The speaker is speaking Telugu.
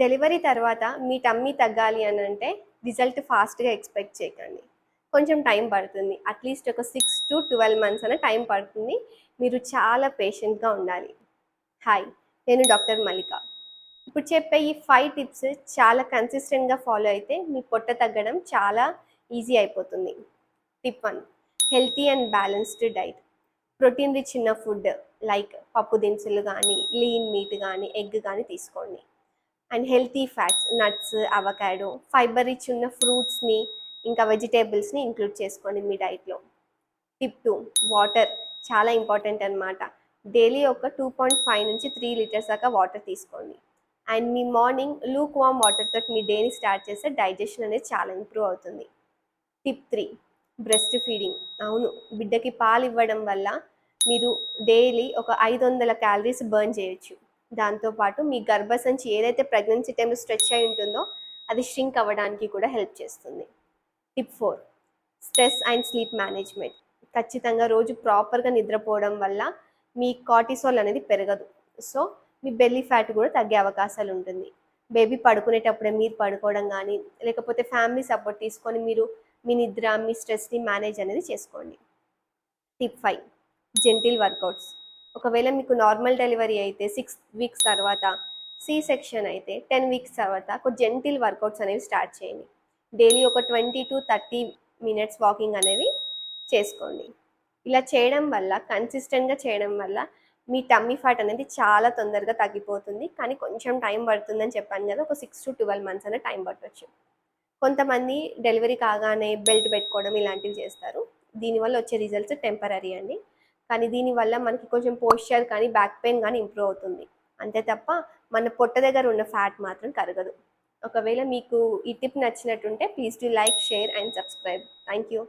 డెలివరీ తర్వాత మీ టమ్మీ తగ్గాలి అని అంటే రిజల్ట్ ఫాస్ట్గా ఎక్స్పెక్ట్ చేయకండి. కొంచెం టైం పడుతుంది. అట్లీస్ట్ ఒక సిక్స్ టు ట్వెల్వ్ మంత్స్ అనే టైం పడుతుంది. మీరు చాలా పేషెంట్గా ఉండాలి. హాయ్ నేను డాక్టర్ మల్లిక. ఇప్పుడు చెప్పే ఈ ఫైవ్ టిప్స్ చాలా కన్సిస్టెంట్గా ఫాలో అయితే మీ పొట్ట తగ్గడం చాలా ఈజీ అయిపోతుంది. Tip one healthy and balanced diet protein rich ఉన్న ఫుడ్ లైక్ పప్పు దినుసులు కానీ లీన్ మీట్ కానీ ఎగ్ కానీ తీసుకోండి. And healthy fats nuts avocado fibre rich ఉన్న ఫ్రూట్స్ని ఇంకా వెజిటేబుల్స్ని ఇంక్లూడ్ చేసుకోండి మీ డైట్లో. టిప్ టూ వాటర్ చాలా ఇంపార్టెంట్ అనమాట డైలీ ఒక టూ పాయింట్ ఫైవ్ నుంచి త్రీ లీటర్స్ దాకా వాటర్ తీసుకోండి. అండ్ మీ మార్నింగ్ లూక్ వామ్ వాటర్తో మీ డేని స్టార్ట్ చేస్తే డైజెషన్ అనేది చాలా ఇంప్రూవ్ అవుతుంది. Tip three breastfeeding. అవును బిడ్డకి పాలు ఇవ్వడం వల్ల మీరు డైలీ ఒక ఐదు వందల క్యాలరీస్ బర్న్ చేయొచ్చు. దాంతోపాటు మీ గర్భసంచి ఏదైతే ప్రెగ్నెన్సీ టైంలో స్ట్రెచ్ అయి ఉంటుందో అది ష్రింక్ అవ్వడానికి కూడా హెల్ప్ చేస్తుంది. Tip four stress and sleep management ఖచ్చితంగా రోజు ప్రాపర్గా నిద్రపోవడం వల్ల మీ కార్టిసోల్ అనేది పెరగదు. సో మీ బెల్లీ ఫ్యాట్ కూడా తగ్గే అవకాశాలు ఉంటుంది. బేబీ పడుకునేటప్పుడే మీరు పడుకోవడం కానీ లేకపోతే ఫ్యామిలీ సపోర్ట్ తీసుకొని మీరు మీ నిద్ర మీ స్ట్రెస్ని మేనేజ్ అనేది చేసుకోండి. టిప్ ఫైవ్ జెంటిల్ వర్కౌట్స్ ఒకవేళ మీకు నార్మల్ డెలివరీ అయితే సిక్స్ వీక్స్ తర్వాత సి సెక్షన్ అయితే టెన్ వీక్స్ తర్వాత ఒక జెంటిల్ వర్కౌట్స్ అనేవి స్టార్ట్ చేయండి. డైలీ ఒక twenty to thirty minutes walking అనేవి చేసుకోండి. ఇలా చేయడం వల్ల కన్సిస్టెంట్గా చేయడం వల్ల మీ టమ్మీ ఫ్యాట్ అనేది చాలా తొందరగా తగ్గిపోతుంది. కానీ కొంచెం టైం పడుతుందని చెప్పాను కదా ఒక సిక్స్ టు ట్వెల్వ్ మంత్స్ అనే టైం పట్టవచ్చు కొంతమంది డెలివరీ కాగానే బెల్ట్ పెట్టుకోవడం ఇలాంటివి చేస్తారు. దీనివల్ల వచ్చే రిజల్ట్స్ టెంపరీ అండి. కానీ దీనివల్ల మనకి కొంచెం పోస్చర్ కానీ బ్యాక్ పెయిన్ కానీ ఇంప్రూవ్ అవుతుంది. అంతే తప్ప మన పొట్ట దగ్గర ఉన్న ఫ్యాట్ మాత్రం కరగదు. ఒకవేళ మీకు ఈ tip నచ్చినట్టుంటే please do like share and subscribe. Thank you.